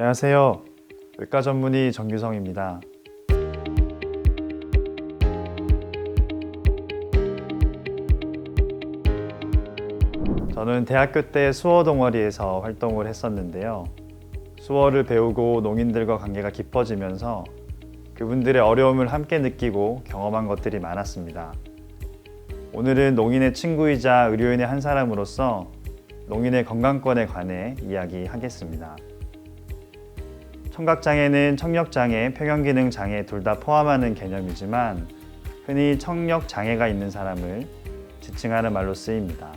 안녕하세요. 외과 전문의 정규성입니다. 저는 대학교 때 수어 동아리에서 활동을 했었는데요. 수어를 배우고 농인들과 관계가 깊어지면서 그분들의 어려움을 함께 느끼고 경험한 것들이 많았습니다. 오늘은 농인의 친구이자 의료인의 한 사람으로서 농인의 건강권에 관해 이야기하겠습니다. 청각장애는 청력장애, 평형기능 장애 둘 다 포함하는 개념이지만 흔히 청력장애가 있는 사람을 지칭하는 말로 쓰입니다.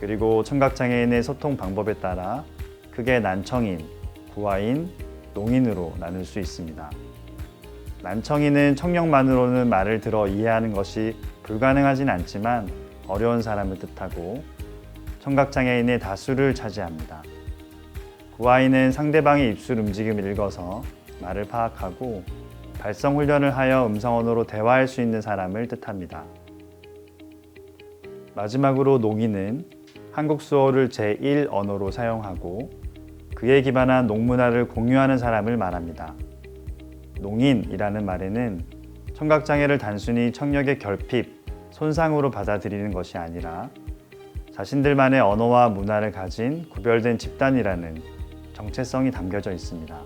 그리고 청각장애인의 소통 방법에 따라 크게 난청인, 구화인, 농인으로 나눌 수 있습니다. 난청인은 청력만으로는 말을 들어 이해하는 것이 불가능하진 않지만 어려운 사람을 뜻하고 청각장애인의 다수를 차지합니다. 구아인은 상대방의 입술 움직임을 읽어서 말을 파악하고 발성 훈련을 하여 음성 언어로 대화할 수 있는 사람을 뜻합니다. 마지막으로 농인은 한국 수어를 제1 언어로 사용하고 그에 기반한 농문화를 공유하는 사람을 말합니다. 농인이라는 말에는 청각장애를 단순히 청력의 결핍, 손상으로 받아들이는 것이 아니라 자신들만의 언어와 문화를 가진 구별된 집단이라는 정체성이 담겨져 있습니다.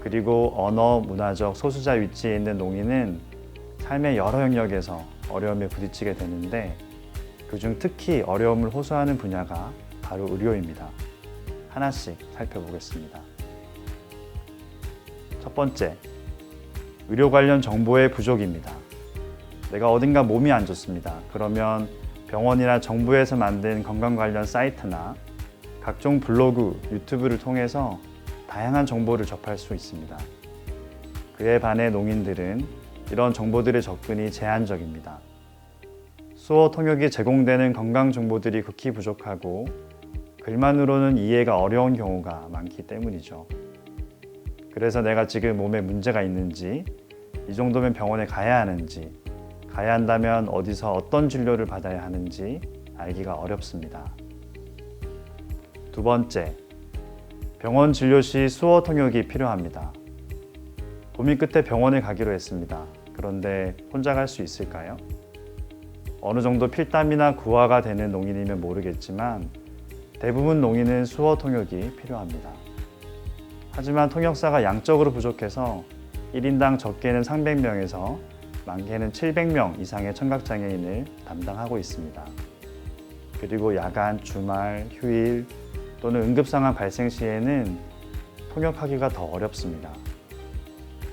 그리고 언어, 문화적 소수자 위치에 있는 농인은 삶의 여러 영역에서 어려움에 부딪히게 되는데 그중 특히 어려움을 호소하는 분야가 바로 의료입니다. 하나씩 살펴보겠습니다. 첫 번째, 의료 관련 정보의 부족입니다. 내가 어딘가 몸이 안 좋습니다. 그러면 병원이나 정부에서 만든 건강 관련 사이트나 각종 블로그, 유튜브를 통해서 다양한 정보를 접할 수 있습니다. 그에 반해 농인들은 이런 정보들의 접근이 제한적입니다. 수어 통역이 제공되는 건강 정보들이 극히 부족하고 글만으로는 이해가 어려운 경우가 많기 때문이죠. 그래서 내가 지금 몸에 문제가 있는지, 이 정도면 병원에 가야 하는지, 가야 한다면 어디서 어떤 진료를 받아야 하는지 알기가 어렵습니다. 두 번째, 병원 진료 시 수어 통역이 필요합니다. 고민 끝에 병원에 가기로 했습니다. 그런데 혼자 갈 수 있을까요? 어느 정도 필담이나 구화가 되는 농인이면 모르겠지만 대부분 농인은 수어 통역이 필요합니다. 하지만 통역사가 양적으로 부족해서 1인당 적게는 300명에서 많게는 700명 이상의 청각장애인을 담당하고 있습니다. 그리고 야간, 주말, 휴일 또는 응급상황 발생 시에는 통역하기가 더 어렵습니다.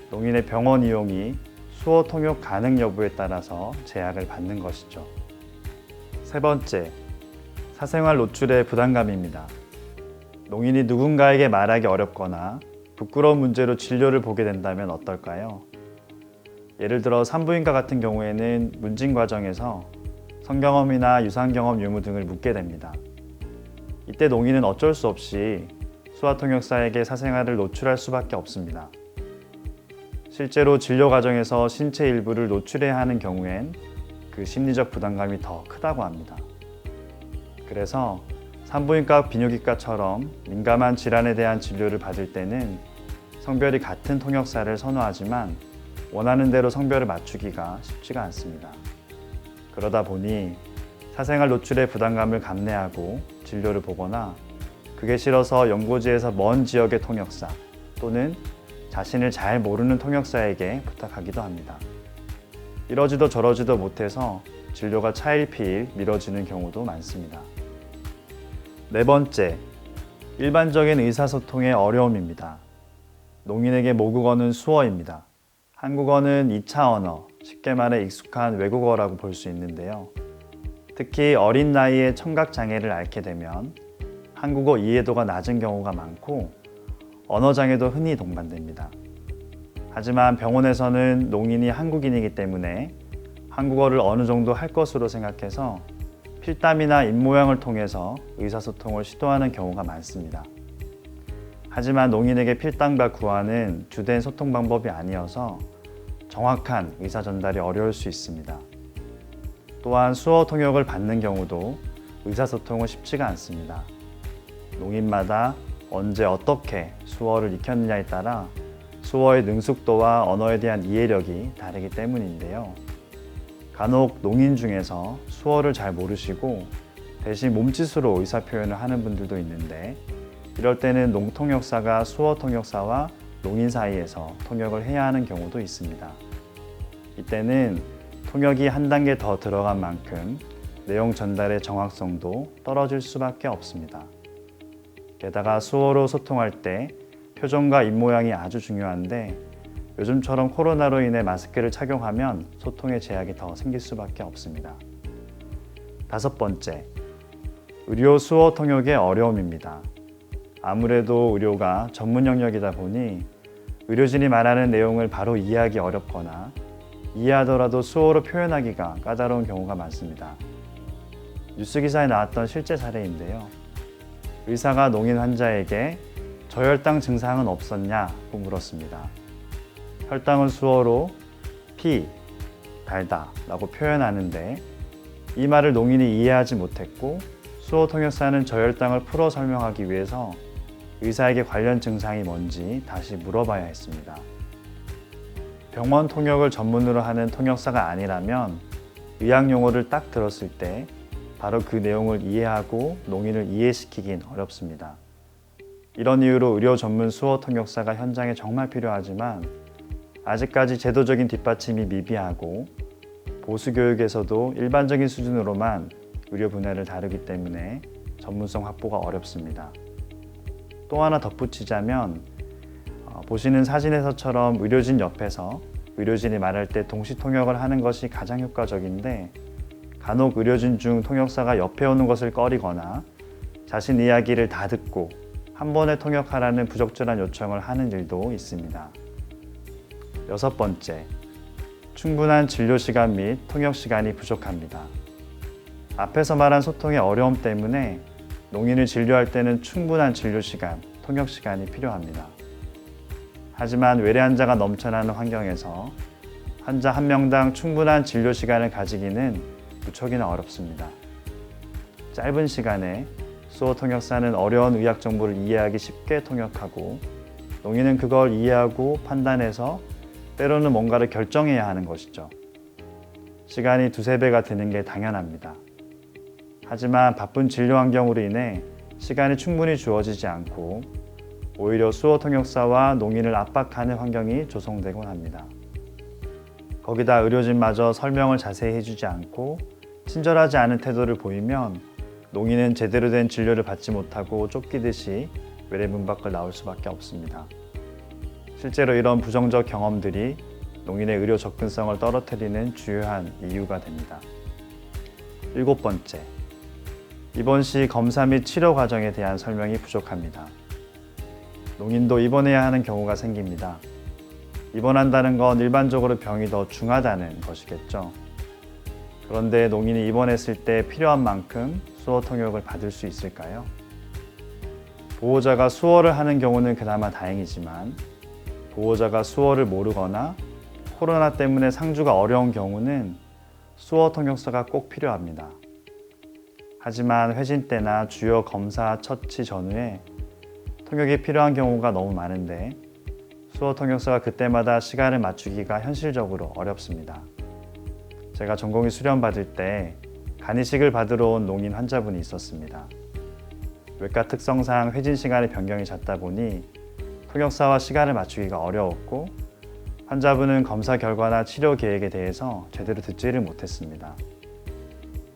농인의 병원 이용이 수어 통역 가능 여부에 따라서 제약을 받는 것이죠. 세 번째, 사생활 노출의 부담감입니다. 농인이 누군가에게 말하기 어렵거나 부끄러운 문제로 진료를 보게 된다면 어떨까요? 예를 들어 산부인과 같은 경우에는 문진 과정에서 성경험이나 유산 경험 유무 등을 묻게 됩니다. 이때 농인은 어쩔 수 없이 수화 통역사에게 사생활을 노출할 수밖에 없습니다. 실제로 진료 과정에서 신체 일부를 노출해야 하는 경우엔 그 심리적 부담감이 더 크다고 합니다. 그래서 산부인과 비뇨기과처럼 민감한 질환에 대한 진료를 받을 때는 성별이 같은 통역사를 선호하지만 원하는 대로 성별을 맞추기가 쉽지가 않습니다. 그러다 보니 사생활 노출의 부담감을 감내하고 진료를 보거나 그게 싫어서 연고지에서 먼 지역의 통역사 또는 자신을 잘 모르는 통역사에게 부탁하기도 합니다. 이러지도 저러지도 못해서 진료가 차일피일 미뤄지는 경우도 많습니다. 네 번째, 일반적인 의사소통의 어려움입니다. 농인에게 모국어는 수어입니다. 한국어는 2차 언어, 쉽게 말해 익숙한 외국어라고 볼 수 있는데요. 특히 어린 나이에 청각 장애를 앓게 되면 한국어 이해도가 낮은 경우가 많고 언어 장애도 흔히 동반됩니다. 하지만 병원에서는 농인이 한국인이기 때문에 한국어를 어느 정도 할 것으로 생각해서 필담이나 입모양을 통해서 의사소통을 시도하는 경우가 많습니다. 하지만 농인에게 필담과 구화는 주된 소통 방법이 아니어서 정확한 의사 전달이 어려울 수 있습니다. 또한 수어 통역을 받는 경우도 의사소통은 쉽지가 않습니다. 농인마다 언제 어떻게 수어를 익혔느냐에 따라 수어의 능숙도와 언어에 대한 이해력이 다르기 때문인데요. 간혹 농인 중에서 수어를 잘 모르시고 대신 몸짓으로 의사 표현을 하는 분들도 있는데 이럴 때는 농통역사가 수어 통역사와 농인 사이에서 통역을 해야 하는 경우도 있습니다. 이때는 통역이 한 단계 더 들어간 만큼 내용 전달의 정확성도 떨어질 수밖에 없습니다. 게다가 수어로 소통할 때 표정과 입모양이 아주 중요한데 요즘처럼 코로나로 인해 마스크를 착용하면 소통에 제약이 더 생길 수밖에 없습니다. 다섯 번째, 의료 수어 통역의 어려움입니다. 아무래도 의료가 전문 영역이다 보니 의료진이 말하는 내용을 바로 이해하기 어렵거나 이해하더라도 수어로 표현하기가 까다로운 경우가 많습니다. 뉴스 기사에 나왔던 실제 사례인데요. 의사가 농인 환자에게 저혈당 증상은 없었냐고 물었습니다. 혈당은 수어로 피, 달다 라고 표현하는데 이 말을 농인이 이해하지 못했고 수어 통역사는 저혈당을 풀어 설명하기 위해서 의사에게 관련 증상이 뭔지 다시 물어봐야 했습니다. 병원 통역을 전문으로 하는 통역사가 아니라면 의학 용어를 딱 들었을 때 바로 그 내용을 이해하고 농인을 이해시키긴 어렵습니다. 이런 이유로 의료 전문 수어 통역사가 현장에 정말 필요하지만 아직까지 제도적인 뒷받침이 미비하고 보수 교육에서도 일반적인 수준으로만 의료 분야를 다루기 때문에 전문성 확보가 어렵습니다. 또 하나 덧붙이자면 어, 보시는 사진에서처럼 의료진 옆에서 의료진이 말할 때 동시 통역을 하는 것이 가장 효과적인데 간혹 의료진 중 통역사가 옆에 오는 것을 꺼리거나 자신 이야기를 다 듣고 한 번에 통역하라는 부적절한 요청을 하는 일도 있습니다. 여섯 번째, 충분한 진료 시간 및 통역 시간이 부족합니다. 앞에서 말한 소통의 어려움 때문에 농인을 진료할 때는 충분한 진료 시간, 통역 시간이 필요합니다. 하지만 외래 환자가 넘쳐나는 환경에서 환자 한 명당 충분한 진료 시간을 가지기는 무척이나 어렵습니다. 짧은 시간에 수어 통역사는 어려운 의학 정보를 이해하기 쉽게 통역하고 농인은 그걸 이해하고 판단해서 때로는 뭔가를 결정해야 하는 것이죠. 시간이 두세 배가 드는 게 당연합니다. 하지만 바쁜 진료 환경으로 인해 시간이 충분히 주어지지 않고 오히려 수어 통역사와 농인을 압박하는 환경이 조성되곤 합니다. 거기다 의료진마저 설명을 자세히 해주지 않고 친절하지 않은 태도를 보이면 농인은 제대로 된 진료를 받지 못하고 쫓기듯이 외래 문 밖을 나올 수밖에 없습니다. 실제로 이런 부정적 경험들이 농인의 의료 접근성을 떨어뜨리는 주요한 이유가 됩니다. 일곱 번째, 입원 시 검사 및 치료 과정에 대한 설명이 부족합니다. 농인도 입원해야 하는 경우가 생깁니다. 입원한다는 건 일반적으로 병이 더 중하다는 것이겠죠. 그런데 농인이 입원했을 때 필요한 만큼 수어 통역을 받을 수 있을까요? 보호자가 수어를 하는 경우는 그나마 다행이지만 보호자가 수어를 모르거나 코로나 때문에 상주가 어려운 경우는 수어 통역사가 꼭 필요합니다. 하지만 회진 때나 주요 검사 처치 전후에 통역이 필요한 경우가 너무 많은데 수어 통역사가 그때마다 시간을 맞추기가 현실적으로 어렵습니다. 제가 전공의 수련 받을 때 간이식을 받으러 온 농인 환자분이 있었습니다. 외과 특성상 회진 시간의 변경이 잦다 보니 통역사와 시간을 맞추기가 어려웠고 환자분은 검사 결과나 치료 계획에 대해서 제대로 듣지를 못했습니다.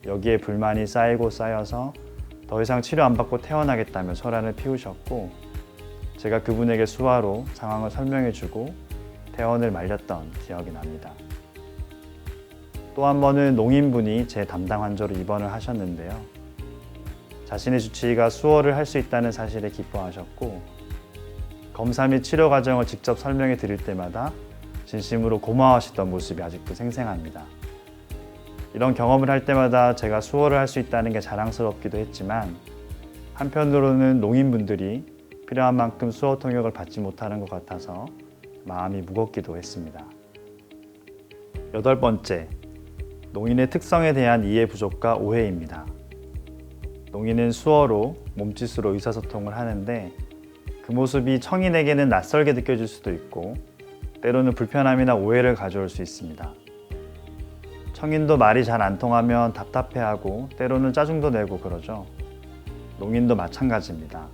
여기에 불만이 쌓이고 쌓여서 더 이상 치료 안 받고 퇴원하겠다며 소란을 피우셨고 제가 그분에게 수화로 상황을 설명해주고 퇴원을 말렸던 기억이 납니다. 또 한 번은 농인분이 제 담당 환자로 입원을 하셨는데요. 자신의 주치의가 수어를 할 수 있다는 사실에 기뻐하셨고 검사 및 치료 과정을 직접 설명해 드릴 때마다 진심으로 고마워하시던 모습이 아직도 생생합니다. 이런 경험을 할 때마다 제가 수어를 할 수 있다는 게 자랑스럽기도 했지만 한편으로는 농인분들이 필요한 만큼 수어 통역을 받지 못하는 것 같아서 마음이 무겁기도 했습니다. 여덟 번째, 농인의 특성에 대한 이해 부족과 오해입니다. 농인은 수어로 몸짓으로 의사소통을 하는데 그 모습이 청인에게는 낯설게 느껴질 수도 있고 때로는 불편함이나 오해를 가져올 수 있습니다. 청인도 말이 잘 안 통하면 답답해하고 때로는 짜증도 내고 그러죠. 농인도 마찬가지입니다.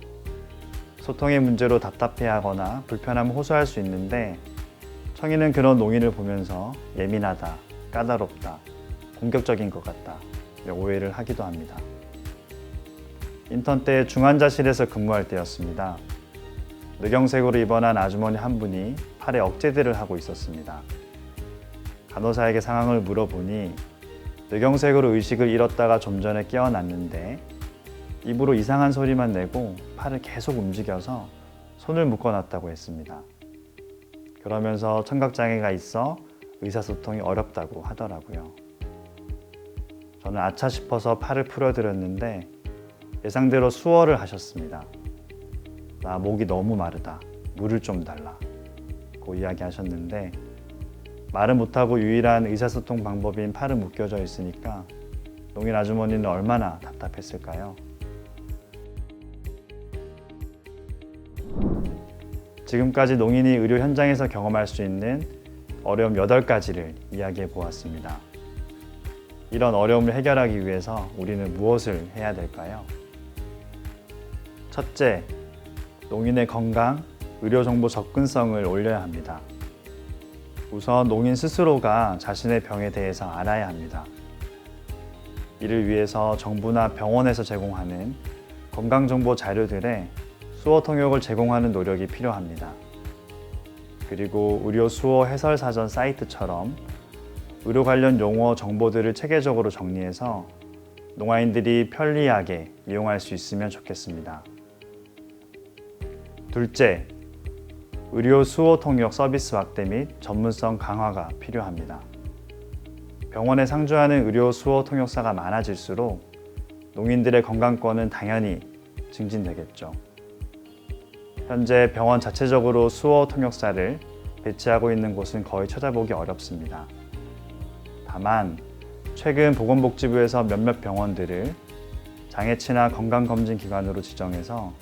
소통의 문제로 답답해하거나 불편함을 호소할 수 있는데 청인은 그런 농인을 보면서 예민하다, 까다롭다, 공격적인 것 같다 오해를 하기도 합니다. 인턴 때 중환자실에서 근무할 때였습니다. 뇌경색으로 입원한 아주머니 한 분이 팔에 억제들을 하고 있었습니다. 간호사에게 상황을 물어보니 뇌경색으로 의식을 잃었다가 좀 전에 깨어났는데 입으로 이상한 소리만 내고 팔을 계속 움직여서 손을 묶어놨다고 했습니다. 그러면서 청각장애가 있어 의사소통이 어렵다고 하더라고요. 저는 아차 싶어서 팔을 풀어드렸는데 예상대로 수어를 하셨습니다. 나 목이 너무 마르다. 물을 좀 달라. 고 이야기 하셨는데 말은 못하고 유일한 의사소통 방법인 팔은 묶여져 있으니까 농인 아주머니는 얼마나 답답했을까요? 지금까지 농인이 의료 현장에서 경험할 수 있는 어려움 8가지를 이야기해 보았습니다. 이런 어려움을 해결하기 위해서 우리는 무엇을 해야 될까요? 첫째, 농인의 건강, 의료 정보 접근성을 올려야 합니다. 우선 농인 스스로가 자신의 병에 대해서 알아야 합니다. 이를 위해서 정부나 병원에서 제공하는 건강정보 자료들에 수어 통역을 제공하는 노력이 필요합니다. 그리고 의료 수어 해설 사전 사이트처럼 의료 관련 용어 정보들을 체계적으로 정리해서 농아인들이 편리하게 이용할 수 있으면 좋겠습니다. 둘째, 의료 수호 통역 서비스 확대 및 전문성 강화가 필요합니다. 병원에 상주하는 의료 수호 통역사가 많아질수록 농인들의 건강권은 당연히 증진되겠죠. 현재 병원 자체적으로 수어 통역사를 배치하고 있는 곳은 거의 찾아보기 어렵습니다. 다만 최근 보건복지부에서 몇몇 병원들을 장애치나 건강검진기관으로 지정해서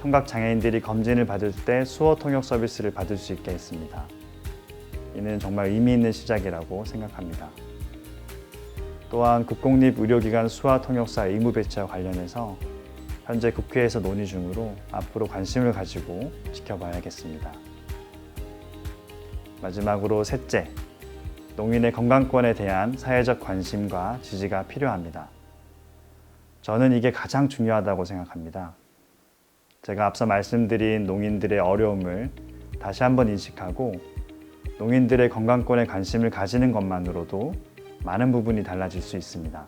청각 장애인들이 검진을 받을 때 수어 통역 서비스를 받을 수 있게 했습니다. 이는 정말 의미 있는 시작이라고 생각합니다. 또한 국공립 의료기관 수화 통역사 의무 배치와 관련해서 현재 국회에서 논의 중으로 앞으로 관심을 가지고 지켜봐야겠습니다. 마지막으로 셋째, 농인의 건강권에 대한 사회적 관심과 지지가 필요합니다. 저는 이게 가장 중요하다고 생각합니다. 제가 앞서 말씀드린 농인들의 어려움을 다시 한번 인식하고 농인들의 건강권에 관심을 가지는 것만으로도 많은 부분이 달라질 수 있습니다.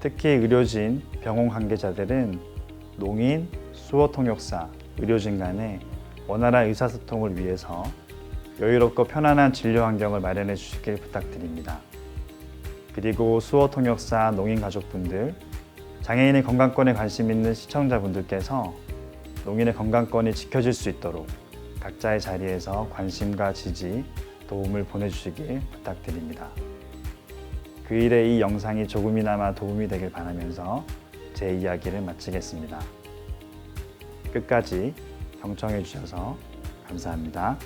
특히 의료진, 병원 관계자들은 농인, 수어 통역사, 의료진 간의 원활한 의사소통을 위해서 여유롭고 편안한 진료 환경을 마련해 주시길 부탁드립니다. 그리고 수어 통역사, 농인 가족분들, 장애인의 건강권에 관심 있는 시청자분들께서 농인의 건강권이 지켜질 수 있도록 각자의 자리에서 관심과 지지, 도움을 보내주시길 부탁드립니다. 그 일에 이 영상이 조금이나마 도움이 되길 바라면서 제 이야기를 마치겠습니다. 끝까지 경청해 주셔서 감사합니다.